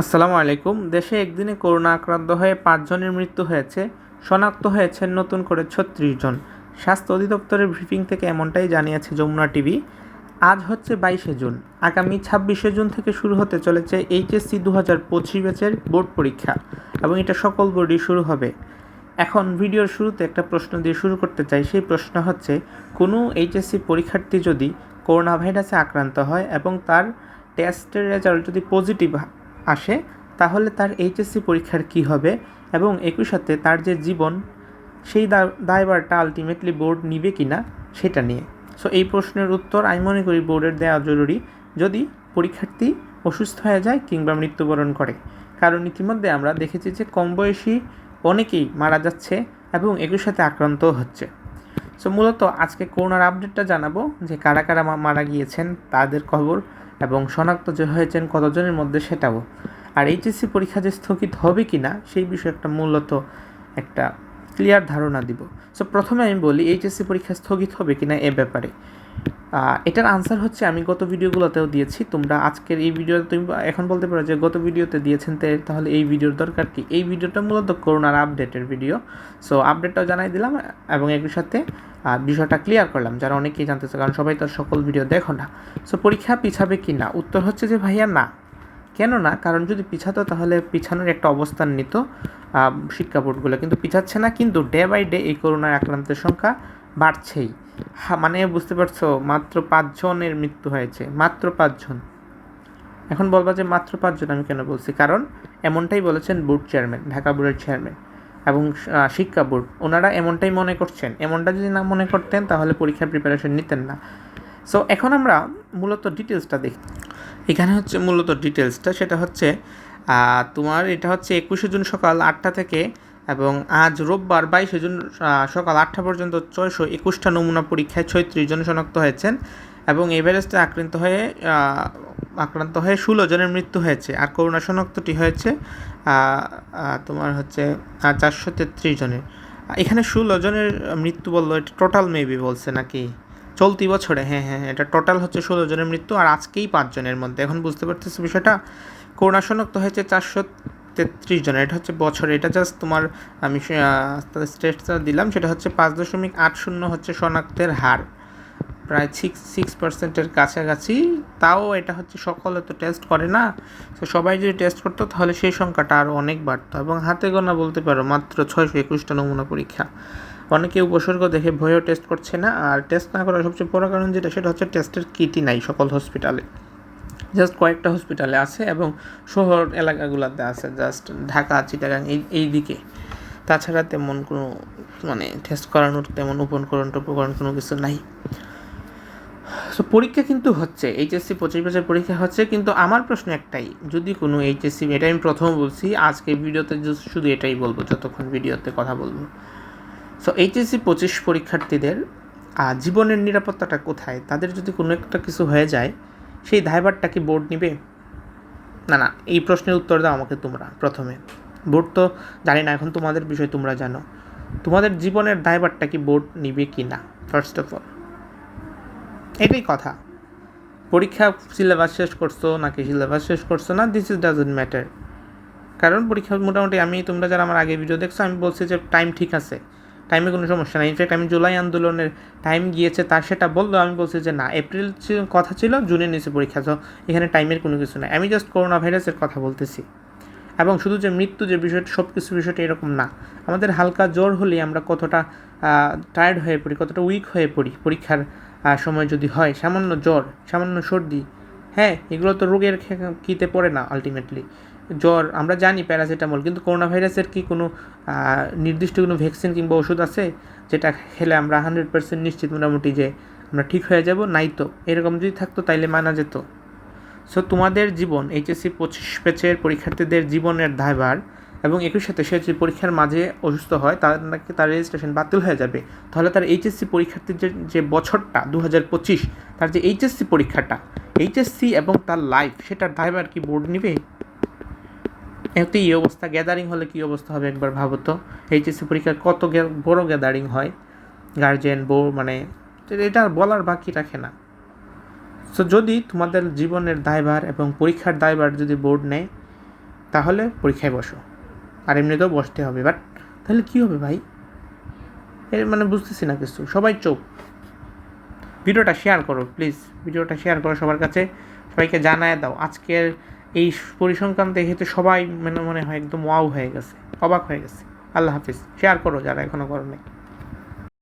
আসসালামু আলাইকুম। দেশে একদিনে করোনা আক্রান্ত হয়ে পাঁচজনের মৃত্যু হয়েছে, শনাক্ত হয়েছেন নতুন করে ছত্রিশ জন। স্বাস্থ্য অধিদপ্তরের ব্রিফিং থেকে এমনটাই জানিয়েছে যমুনা টিভি। আজ হচ্ছে বাইশে জুন। আগামী ছাব্বিশে জুন থেকে শুরু হতে চলেছে এইচএসসি দু হাজার পঁচিশ ব্যাচের বোর্ড পরীক্ষা এবং এটা সকল বোর্ডই শুরু হবে। এখন ভিডিওর শুরুতে একটা প্রশ্ন দিয়ে শুরু করতে চাই। সেই প্রশ্ন হচ্ছে, কোনো এইচএসসি পরীক্ষার্থী যদি করোনা ভাইরাসে আক্রান্ত হয় এবং তার টেস্টের রেজাল্ট যদি পজিটিভ আসে, তাহলে তার এইচএসসি পরীক্ষার কি হবে? এবং একই সাথে তার যে জীবন, সেই দায়ভারটা আলটিমেটলি বোর্ড নিবে কি না সেটা নিয়ে। সো এই প্রশ্নের উত্তর আমি মনে করি বোর্ডের দেওয়া জরুরি। যদি পরীক্ষার্থী অসুস্থ হয়ে যায় কিংবা মৃত্যুবরণ করে। কারণ ইতিমধ্যে আমরা দেখেছি যে কম বয়সী অনেকেই মারা যাচ্ছে এবং একই সাথে আক্রান্ত হচ্ছে। সো মূলত আজকে করোনার আপডেটটা জানাব যে কারা কারা মারা গিয়েছেন, তাদের খবর। এবং শনাক্ত যে হয়েছেন কতজনের মধ্যে সেটাও। আর এইচএসসি পরীক্ষা যে স্থগিত হবে কি না সেই বিষয়ে একটা মূলত একটা ক্লিয়ার ধারণা দিব। সো প্রথমে আমি বলি, এইচএসসি পরীক্ষা স্থগিত হবে কি না এ ব্যাপারে। এটার আনসার হচ্ছে আমি গত ভিডিওগুলোতেও দিয়েছি। তোমরা আজকের এই ভিডিও তুমি এখন বলতে পারো যে গত ভিডিওতে দিয়েছেন তাহলে এই ভিডিওর দরকার কি? এই ভিডিওটা মূলত করোনার আপডেটের ভিডিও সো আপডেটটাও জানাই দিলাম এবং একই সাথে বিষয়টা ক্লিয়ার করলাম। যারা অনেকেই জানতে চায় কারণ সবাই তো সকল ভিডিও দেখো না। সো পরীক্ষা পিছাবে কি না? উত্তর হচ্ছে যে ভাইয়া না। কেন না? কারণ যদি পিছাতো তাহলে পিছানোর একটা অবস্থান নিত শিক্ষা বোর্ডগুলো। কিন্তু পিছাচ্ছে না, কিন্তু ডে বাই ডে এই করোনার আক্রান্তের সংখ্যা বাড়ছেই। হা মানে বুঝতে পারছ, মাত্র পাঁচজনের মৃত্যু হয়েছে, মাত্র পাঁচজন। এখন বলবা যে মাত্র পাঁচজন আমি কেন বলছি? কারণ এমনটাই বলেছেন বোর্ড চেয়ারম্যান, ঢাকা বোর্ডের চেয়ারম্যান এবং শিক্ষা বোর্ড। ওনারা এমনটাই মনে করছেন। এমনটা যদি না মনে করতেন, তাহলে পরীক্ষার প্রিপারেশন নিতেন না। সো এখন আমরা মূলত ডিটেলসটা দেখি। এখানে হচ্ছে মূলত ডিটেলসটা সেটা হচ্ছে তোমার এটা হচ্ছে একুশে জুন সকাল আটটা থেকে এবং আজ রোববার বাইশে জুন সকাল আটটা পর্যন্ত ছয়শো একুশটা নমুনা পরীক্ষায় ছয়ত্রিশ জন শনাক্ত হয়েছেন এবং এই ভাইরাসটা আক্রান্ত হয়ে আক্রান্ত হয়ে ষোলো জনের মৃত্যু হয়েছে। আর করোনা শনাক্তটি হয়েছে তোমার হচ্ছে চারশো তেত্রিশ জনের। এখানে ষোলো জনের মৃত্যু বলল, এটা টোটাল মেবি বলছে নাকি? চলতি বছরে হ্যাঁ হ্যাঁ এটা টোটাল হচ্ছে ষোলো জনের মৃত্যু, আর আজকেই পাঁচজনের মধ্যে। এখন বুঝতে পারতেছি বিষয়টা? করোনা শনাক্ত হয়েছে চারশো তেত্রিশ জনের এটা হচ্ছে বছরে, এটা জাস্ট তোমার আমি স্টেটটা দিলাম, সেটা হচ্ছে পাঁচ দশমিক আট শূন্য হচ্ছে শনাক্তের হার, প্রায় সিক্স সিক্স পার্সেন্টের কাছাকাছি, তাও এটা হচ্ছে সকলে তো টেস্ট করে না, তো সবাই যদি টেস্ট করতো তাহলে সেই সংখ্যাটা আরও অনেক বাড়তো, এবং হাতে গোনা বলতে পারো মাত্র ছয়শো একুশটা নমুনা পরীক্ষা, অনেকে উপসর্গ দেখে ভয়েও টেস্ট করছে না, আর টেস্ট না করার সবচেয়ে বড় কারণ যেটা, সেটা হচ্ছে টেস্টের কিটই নাই সকল হসপিটালে জাস্ট কয়েকটা হসপিটালে আছে এবং শহর এলাকাগুলোতে আছে, জাস্ট ঢাকা, চিটাগাং, এই এই দিকে। তাছাড়া তেমন কোনো মানে টেস্ট করানোর তেমন উপকরণ টুপকরণ কোনো কিছু নাই। সো পরীক্ষা কিন্তু হচ্ছে এইচএসসি পঁচিশ বছর পরীক্ষা হচ্ছে, কিন্তু আমার প্রশ্ন একটাই, যদি কোনো এইচএসসি এটা আমি প্রথম বলছি, আজকে ভিডিওতে শুধু এটাই বলব, যতক্ষণ ভিডিওতে কথা বলব। সো এইচএসসি পঁচিশ পরীক্ষার্থীদের জীবনের নিরাপত্তাটা কোথায়? তাদের যদি কোনো একটা কিছু হয়ে যায় সেই দায়ভারটা কি বোর্ড নিবে? না না, এই প্রশ্নের উত্তর দাও আমাকে তোমরা প্রথমে। বোর্ড তো জানি না, এখন তোমাদের বিষয় তোমরা জানো। তোমাদের জীবনের দায়ভারটা কি বোর্ড নিবে কি না? ফার্স্ট অফ অল এটাই কথা। পরীক্ষা সিলেবাস শেষ করছ নাকি সিলেবাস শেষ করছ না দিস ইজ ডাজেন্ট ম্যাটার কারণ পরীক্ষা মোটামুটি আমি, তোমরা যারা আমার আগে ভিডিও দেখছ, আমি বলছি যে টাইম ঠিক আছে। টাইমে কোনো সমস্যা নাই। ইনফ্যাক্ট আমি জুলাই আন্দোলনের টাইম গিয়েছে তার সেটা বলল আমি বলছি যে না এপ্রিল কথা ছিল জুনে নিচে পরীক্ষা তো এখানে টাইমের কোনো কিছু নাই। আমি জাস্ট করোনা ভাইরাসের কথা বলতেছি। এবং শুধু যে মৃত্যু যে বিষয়টা সব কিছু বিষয়টা এরকম না। আমাদের হালকা জ্বর হলেই আমরা কতটা টায়ার্ড হয়ে পড়ি, কতটা উইক হয়ে পড়ি পরীক্ষার সময় যদি হয়। সামান্য জ্বর, সামান্য সর্দি হ্যাঁ এগুলো তো রোগের কিতে পড়ে না আলটিমেটলি জ্বর, আমরা জানি প্যারাসিটামল, কিন্তু করোনা ভাইরাসের কি কোনো নির্দিষ্ট কোনো ভ্যাকসিন কিংবা ওষুধ আছে? যেটা খেলে আমরা হান্ড্রেড পার্সেন্ট নিশ্চিত মোটামুটি যে আমরা ঠিক হয়ে যাব, নাই তো। এরকম যদি থাকতো তাইলে মানা যেত। সো তোমাদের জীবন, এইচএসসি পঁচিশ ব্যাচের পরীক্ষার্থীদের জীবনের দায়ভার এবং একই সাথে সে যদি পরীক্ষার মাঝে অসুস্থ হয়, তার নাকি তার রেজিস্ট্রেশন বাতিল হয়ে যাবে। তাহলে তার এইচএসসি পরীক্ষার্থীর যে যে বছরটা দু হাজার পঁচিশ, তার যে এইচএসসি পরীক্ষাটা, এইচএসসি এবং তার লাইফ সেটার দায়ভার কি বোর্ড নিবে? এতে এই অবস্থা গ্যাদারিং হলে কি অবস্থা হবে একবার ভাবো তো? এইচএসসি পরীক্ষার কত বড় গ্যাদারিং হয়? গার্জেন বউ মানে এটা আর বলার বাকি রাখে না। সো যদি তোমাদের জীবনের দায়ভার এবং পরীক্ষার দায়ভার যদি বোর্ড নেয়, তাহলে পরীক্ষায় বসো। আর এমনিতেও বসতে হবে বাট তাহলে কী হবে ভাই? এর মানে বুঝতেছি না কিছু, সবাই চোখ ভিডিওটা শেয়ার করো প্লিজ ভিডিওটা শেয়ার করো সবার কাছে। সবাইকে জানায় দাও, আজকের এই পরিসংখ্যান দেখে তো সবাই মানে মনে হয় একদম ওয়াও হয়ে গেছে, অবাক হয়ে গেছে। আল্লাহ হাফিজ শেয়ার করো যারা এখনও করো নাই।